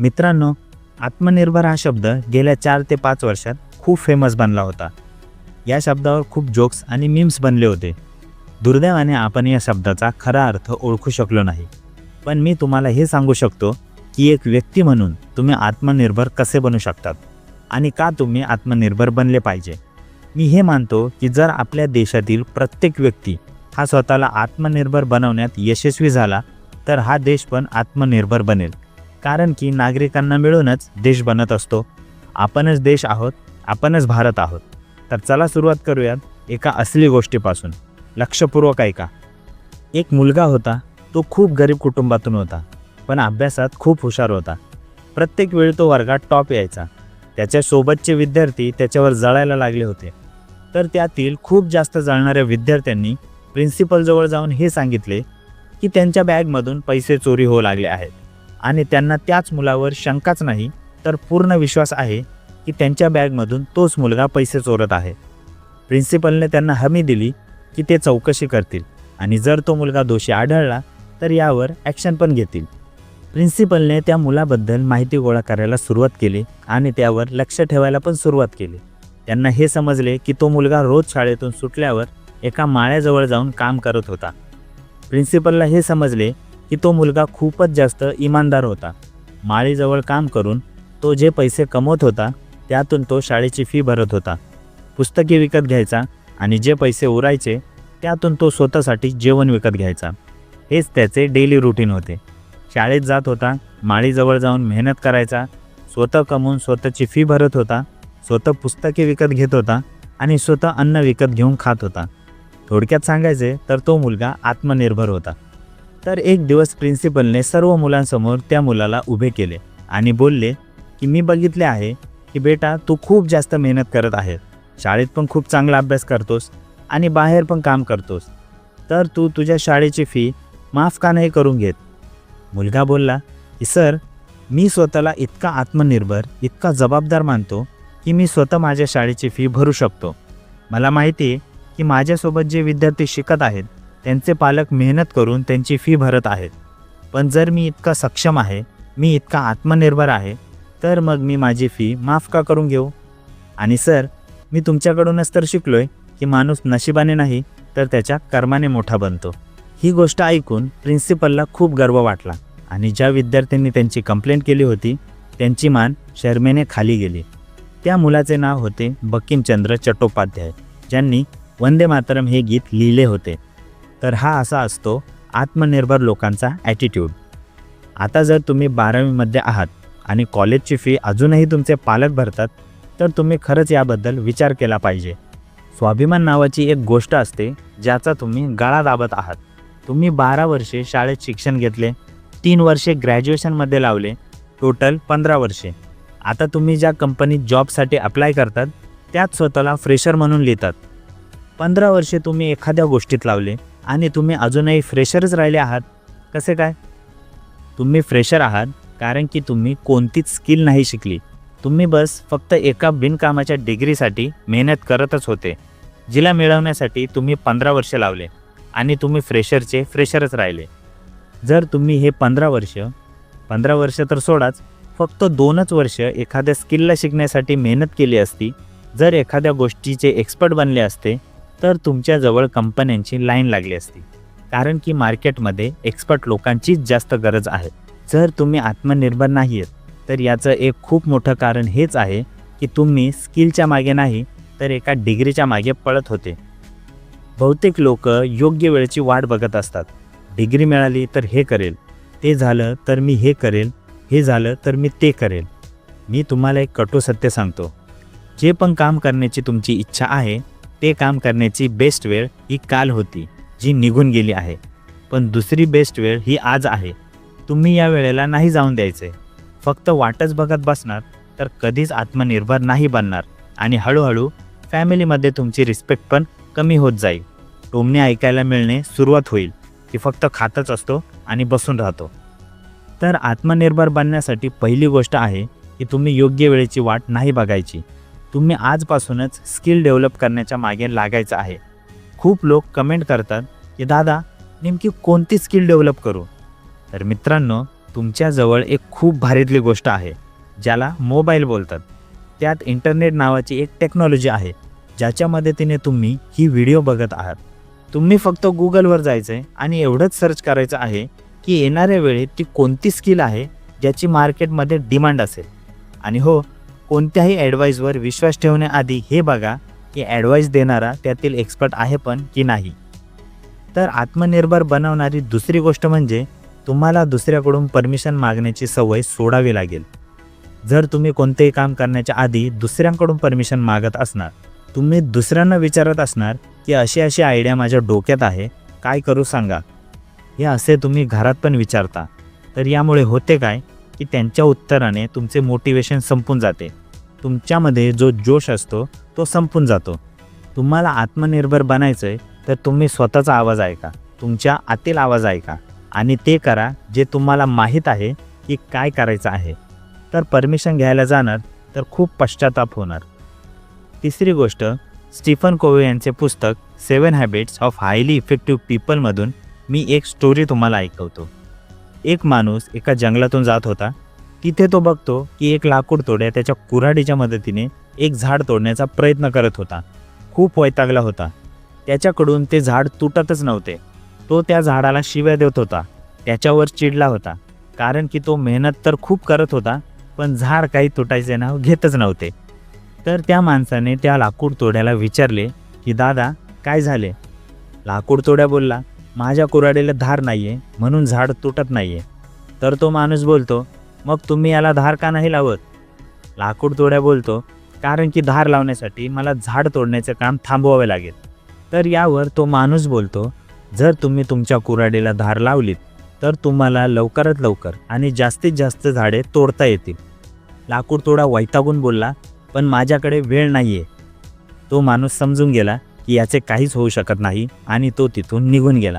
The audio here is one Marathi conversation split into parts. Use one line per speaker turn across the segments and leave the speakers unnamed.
मित्रांनो आत्मनिर्भर हा शब्द गेल्या चार ते पाच वर्षात खूप फेमस बनला होता. या शब्दावर खूप जोक्स आणि मीम्स बनले होते. दुर्दैवाने आपण या शब्दाचा खरा अर्थ ओळखू शकलो नाही. पण मी तुम्हाला हे सांगू शकतो की एक व्यक्ती म्हणून तुम्ही आत्मनिर्भर कसे बनू शकतात आणि का तुम्ही आत्मनिर्भर बनले पाहिजे? मी हे मानतो की जर आपल्या देशातील प्रत्येक व्यक्ती हा स्वतःला आत्मनिर्भर बनवण्यात यशस्वी झाला तर हा देश पण आत्मनिर्भर बनेल. कारण की नागरिकांना मिळूनच देश बनत असतो. आपणच देश आहोत आपणच भारत आहोत. तर चला सुरुवात करूयात एका असली गोष्टीपासून. लक्षपूर्वक ऐका. एक मुलगा होता तो खूप गरीब कुटुंबातून होता पण अभ्यासात खूप हुशार होता. प्रत्येक वेळी तो वर्गात टॉप यायचा. त्याच्या सोबतचे विद्यार्थी त्याच्यावर जळायला लागले होते. तर त्यातील खूप जास्त जळणाऱ्या विद्यार्थ्यांनी प्रिन्सिपलजवळ जाऊन हे सांगितले की त्यांच्या बॅगमधून पैसे चोरी होऊ लागले आहेत. आणि त्यांना त्याच मुलावर शंकाच नाही तर पूर्ण विश्वास आहे की त्यांच्या बॅगमधून तोच मुलगा पैसे चोरत आहे. प्रिन्सिपलने त्यांना हमी दिली की ते चौकशी करतील आणि जर तो मुलगा दोषी आढळला तर यावर ॲक्शन पण घेतील. प्रिन्सिपलने त्या मुलाबद्दल माहिती गोळा करायला सुरुवात केली आणि त्यावर लक्ष ठेवायला पण सुरुवात केली. त्यांना हे समजले की तो मुलगा रोज शाळेतून सुटल्यावर एका माळ्याजवळ जाऊन काम करत होता. प्रिन्सिपलला हे समजले की तो मुलगा खूपच जास्त इमानदार होता. माळीजवळ काम करून तो जे पैसे कमवत होता त्यातून तो शाळेची फी भरत होता. पुस्तके विकत घ्यायचा आणि जे पैसे उरायचे त्यातून तो स्वतःसाठी जेवण विकत घ्यायचा. हेच त्याचे डेली रुटीन होते. शाळेत जात होता माळीजवळ जाऊन मेहनत करायचा स्वतः कमवून स्वतःची फी भरत होता स्वतः पुस्तके विकत घेत होता आणि स्वतः अन्न विकत घेऊन खात होता. थोडक्यात सांगायचे तर तो मुलगा आत्मनिर्भर होता. तर एक दिवस प्रिन्सिपलने सर्व मुलांसमोर त्या मुलाला उभे केले आणि बोलले की मी बघितले आहे की बेटा तू खूप जास्त मेहनत करत आहे. शाळेत पण खूप चांगला अभ्यास करतोस आणि बाहेर पण काम करतोस. तर तू तुझ्या शाळेची फी माफ का नाही करून घेत? मुलगा बोलला की सर मी स्वतःला इतका आत्मनिर्भर इतका जबाबदार मानतो की मी स्वतः माझ्या शाळेची फी भरू शकतो. मला माहिती आहे की माझ्यासोबत जे विद्यार्थी शिकत आहेत त्यांचे पालक मेहनत करून त्यांची फी भरत आहेत. पण जर मी इतका सक्षम आहे मी इतका आत्मनिर्भर आहे तर मग मी माझी फी माफ का करून घेऊ? आणि सर मी तुमच्याकडूनच तर शिकलो आहे की माणूस नशिबाने नाही तर त्याच्या कर्माने मोठा बनतो. ही गोष्ट ऐकून प्रिन्सिपलला खूप गर्व वाटला आणि ज्या विद्यार्थ्यांनी त्यांची कंप्लेंट केली होती त्यांची मान शर्मेने खाली गेली. त्या मुलाचे नाव होते बकिमचंद्र चट्टोपाध्याय ज्यांनी वंदे मातरम हे गीत लिहिले होते. तर हा असा असतो आत्मनिर्भर लोकांचा ॲटिट्यूड आता जर तुम्ही बारावीमध्ये आहात आणि कॉलेजची फी अजूनही तुमचे पालक भरतात तर तुम्ही खरंच याबद्दल विचार केला पाहिजे. स्वाभिमान नावाची एक गोष्ट असते ज्याचा तुम्ही गळा दाबत आहात. तुम्ही बारा वर्षे शाळेत शिक्षण घेतले तीन वर्षे ग्रॅज्युएशनमध्ये लावले टोटल पंधरा वर्षे. आता तुम्ही ज्या कंपनीत जॉबसाठी अप्लाय करतात त्यात स्वतःला फ्रेशर म्हणून लिहितात. पंधरा वर्षे तुम्ही एखाद्या गोष्टीत लावले आणि तुम्ही अजूनही फ्रेशरच राहिले आहात. कसे काय? तुम्ही फ्रेशर आहात कारण की तुम्ही कोणतीच स्किल नाही शिकली. तुम्ही बस फक्त एका बिनकामाच्या डिग्रीसाठी मेहनत करतच होते. जिला मिळवण्यासाठी तुम्ही पंधरा वर्ष लावले आणि तुम्ही फ्रेशरचे फ्रेशरच राहिले. जर तुम्ही हे पंधरा वर्ष पंधरा वर्ष तर सोडाच फक्त दोनच वर्ष एखाद्या स्किलला शिकण्यासाठी मेहनत केली असती जर एखाद्या गोष्टीचे एक्सपर्ट बनले असते तर तुमच्याजवळ कंपन्यांची लाईन लागली असती. कारण की मार्केटमध्ये एक्सपर्ट लोकांचीच जास्त गरज आहे. जर तुम्ही आत्मनिर्भर नाही आहेत तर याचं एक खूप मोठं कारण हेच आहे की तुम्ही स्किलच्या मागे नाही तर एका डिग्रीच्या मागे पळत होते. बहुतेक लोक योग्य वेळेची वाट बघत असतात. डिग्री मिळाली तर हे करेल ते झालं तर मी हे करेल हे झालं तर मी ते करेल. मी तुम्हाला एक कटू सत्य सांगतो. जे पण काम करण्याची तुमची इच्छा आहे ते काम करण्याची बेस्ट वेळ ही काल होती जी निघून गेली आहे. पण दुसरी बेस्ट वेळ ही आज आहे. तुम्ही या वेळेला नाही जाऊन द्यायचे. फक्त वाटच बघत बसणार तर कधीच आत्मनिर्भर नाही बनणार. आणि हळूहळू फॅमिलीमध्ये तुमची रिस्पेक्ट पण कमी होत जाईल. टोमणे ऐकायला मिळणे सुरुवात होईल की फक्त खातच असतो आणि बसून राहतो. तर आत्मनिर्भर बनण्यासाठी पहिली गोष्ट आहे की तुम्ही योग्य वेळेची वाट नाही बघायची. तुम्ही आजपासूनच स्किल डेव्हलप करण्याच्या मागे लागायचं आहे. खूप लोक कमेंट करतात की दादा नेमकी कोणती स्किल डेव्हलप करू? तर मित्रांनो तुमच्याजवळ एक खूप भारीतली गोष्ट आहे ज्याला मोबाईल बोलतात. त्यात इंटरनेट नावाची एक टेक्नॉलॉजी आहे ज्याच्या मदतीने तुम्ही ही व्हिडिओ बघत आहात. तुम्ही फक्त गुगलवर जायचं आहे आणि एवढंच सर्च करायचं आहे की येणाऱ्या वेळेत ती कोणती स्किल आहे ज्याची मार्केटमध्ये डिमांड असेल. आणि हो कोणत्याही ॲडवाईजवर विश्वास ठेवण्याआधी हे बघा की ॲडवाईस देणारा त्यातील एक्सपर्ट आहे पण की नाही. तर आत्मनिर्भर बनवणारी दुसरी गोष्ट म्हणजे तुम्हाला दुसऱ्याकडून परमिशन मागण्याची सवय सोडावी लागेल. जर तुम्ही कोणतेही काम करण्याच्या आधी दुसऱ्यांकडून परमिशन मागत असणार तुम्ही दुसऱ्यांना विचारत असणार की अशी अशी आयडिया माझ्या डोक्यात आहे काय करू सांगा? हे असे तुम्ही घरात पण विचारता. तर यामुळे होते काय की त्यांच्या उत्तराने तुमचे मोटिवेशन संपून जाते. तुमच्यामध्ये जो जोश असतो तो संपून जातो. तुम्हाला आत्मनिर्भर बनायचं आहे तर तुम्ही स्वतःचा आवाज ऐका तुमच्या आतील आवाज ऐका आणि ते करा जे तुम्हाला माहीत आहे की काय करायचं आहे. तर परमिशन घ्यायला जाणार तर खूप पश्चाताप होणार. तिसरी गोष्ट स्टीफन कोवे यांचे पुस्तक seven habits of highly effective पीपलमधून मी एक स्टोरी तुम्हाला ऐकवतो. एक माणूस एका जंगलातून जात होता तिथे तो बघतो की एक लाकूड तोड्या त्याच्या कुऱ्हाडीच्या मदतीने एक झाड तोडण्याचा प्रयत्न करत होता. खूप वैतागला होता. त्याच्याकडून ते झाड तुटतच नव्हते. तो त्या झाडाला शिव्या देत होता. त्याच्यावर चिडला होता. कारण की तो मेहनत तर खूप करत होता पण झाड काही तुटायचे नाव घेतच नव्हते. तर त्या माणसाने त्या लाकूड तोड्याला विचारले की दादा काय झाले? लाकूड तोड्या बोलला माझ्या कुऱ्हाडीला धार नाही आहे म्हणून झाड तुटत नाही आहे तर तो माणूस बोलतो मग तुम्ही याला धार का नाही लावत? लाकूड तोड्या बोलतो कारण की धार लावण्यासाठी मला झाड तोडण्याचे काम थांबवावे लागेल. तर यावर तो माणूस बोलतो जर तुम्ही तुमच्या कुऱ्हाडीला धार लावलीत तर तुम्हाला लवकरात लवकर आणि जास्तीत जास्त झाडे तोडता येतील. लाकूड तोडा वैतागून बोलला पण माझ्याकडे वेळ नाही आहे तो माणूस समजून गेला की याचे काहीच होऊ शकत नाही आणि तो तिथून निघून गेला.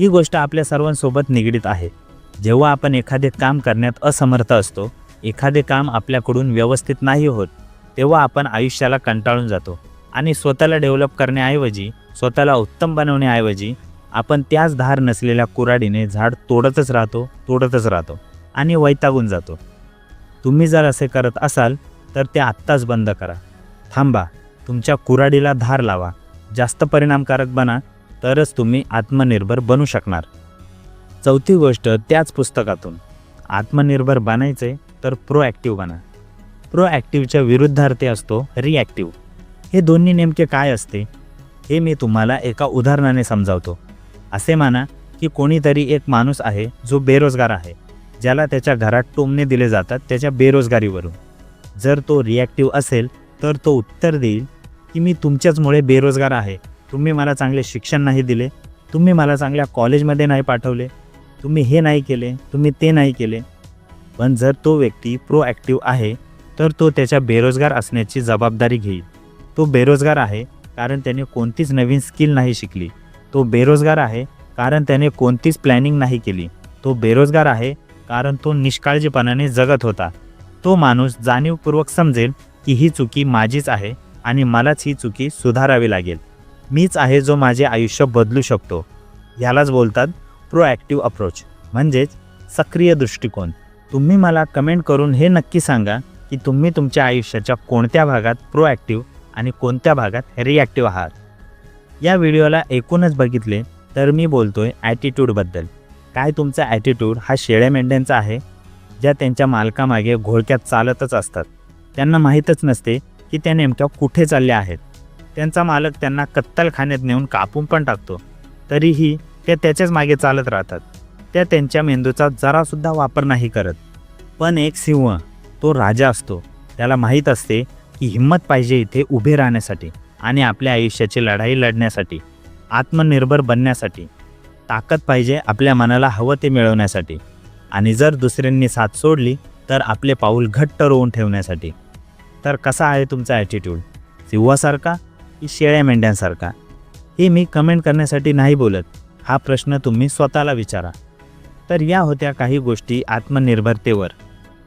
ही गोष्ट आपल्या सर्वांसोबत निगडीत आहे. जेव्हा आपण एखादे काम करण्यात असमर्थ असतो एखादे काम आपल्याकडून व्यवस्थित नाही होत तेव्हा आपण आयुष्याला कंटाळून जातो. आणि स्वतःला डेव्हलप करण्याऐवजी स्वतःला उत्तम बनवण्याऐवजी आपण त्याच धार नसलेल्या कुऱ्हाडीने झाड तोडतच राहतो तोडतच राहतो आणि वैतागून जातो. तुम्ही जर असे करत असाल तर ते आत्ताच बंद करा. थांबा तुमच्या कुऱ्हाडीला धार लावा. जास्त परिणामकारक बना तरच तुम्ही आत्मनिर्भर बनू शकणार. चौथी गोष्ट त्याच पुस्तकातून. आत्मनिर्भर बनायचे तर प्रोॲक्टिव्ह बना. प्रोॲक्टिव्हच्या विरुद्धार्थी असतो रिॲक्टिव्ह हे दोन्ही नेमके काय असते? हे मी तुम्हाला एका उदाहरणाने समजावतो. असे माना की कोणीतरी एक माणूस आहे जो बेरोजगार आहे ज्याला त्याच्या घरात टोमणे दिले जातात त्याच्या बेरोजगारीवरून. जर तो रिॲक्टिव्ह असेल तर तो उत्तर देईल की मी तुमच्याचमुळे बेरोजगार आहे. तुम्ही मला चांगले शिक्षण नाही दिले तुम्ही मला चांगल्या कॉलेजमध्ये नाही पाठवले तुम्ही हे नाही केले तुम्ही ते नाही केले. पण जर तो व्यक्ती प्रोॲक्टिव्ह आहे तर तो त्याच्या बेरोजगार असण्याची जबाबदारी घेईल. तो बेरोजगार आहे कारण त्याने कोणतीच नवीन स्किल नाही शिकली. तो बेरोजगार आहे कारण त्याने कोणतीच प्लॅनिंग नाही केली. तो बेरोजगार आहे कारण तो निष्काळजीपणाने जगत होता. तो माणूस जाणीवपूर्वक समजेल की ही चुकी माझीच आहे आणि मलाच ही चुकी सुधारावी लागेल. मीच आहे जो माझे आयुष्य बदलू शकतो. यालाच बोलतात प्रोॲक्टिव्ह अप्रोच म्हणजेच सक्रिय दृष्टिकोन. तुम्ही मला कमेंट करून हे नक्की सांगा की तुम्ही तुमच्या आयुष्याच्या कोणत्या भागात प्रोॲक्टिव्ह आणि कोणत्या भागात रिॲक्टिव्ह आहात. या व्हिडिओला एकूणच बघितले तर मी बोलतो आहे ॲटिट्यूडबद्दल काय तुमचा ॲटिट्यूड हा शेळ्या मेंढ्यांचा आहे? ज्या त्यांच्या मालकामागे घोळक्यात चालतच असतात. त्यांना माहीतच नसते की त्या नेमक्या कुठे चालल्या आहेत. त्यांचा मालक त्यांना कत्तलखान्यात नेऊन कापून पण टाकतो. तरीही त्या त्याच्याच मागे चालत राहतात. त्या त्यांच्या मेंदूचा जरासुद्धा वापर नाही करत. पण एक सिंह तो राजा असतो. त्याला माहीत असते की हिंमत पाहिजे इथे उभे राहण्यासाठी आणि आपल्या आयुष्याची लढाई लढण्यासाठी आत्मनिर्भर बनण्यासाठी. ताकद पाहिजे आपल्या मनाला हवं ते मिळवण्यासाठी. आणि जर दुसऱ्यांनी साथ सोडली तर आपले पाऊल घट्ट रोवून ठेवण्यासाठी. तर कसा आहे तुमचा ॲटिट्यूड सिंहासारखा की शेळ्या मेंढ्यांसारखा? हे मी कमेंट करण्यासाठी नाही बोलत. हा प्रश्न तुम्ही स्वतःला विचारा. तर या होत्या काही गोष्टी आत्मनिर्भरतेवर.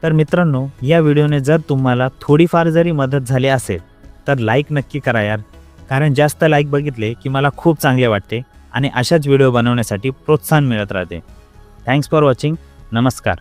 तर मित्रांनो या व्हिडिओने जर तुम्हाला थोडीफार जरी मदत झाली असेल तर लाईक नक्की करा यार. कारण जास्त लाईक बघितले की मला खूप चांगले वाटते आणि अशाच व्हिडिओ बनवण्यासाठी प्रोत्साहन मिळत राहते. थँक्स फॉर वॉचिंग नमस्कार.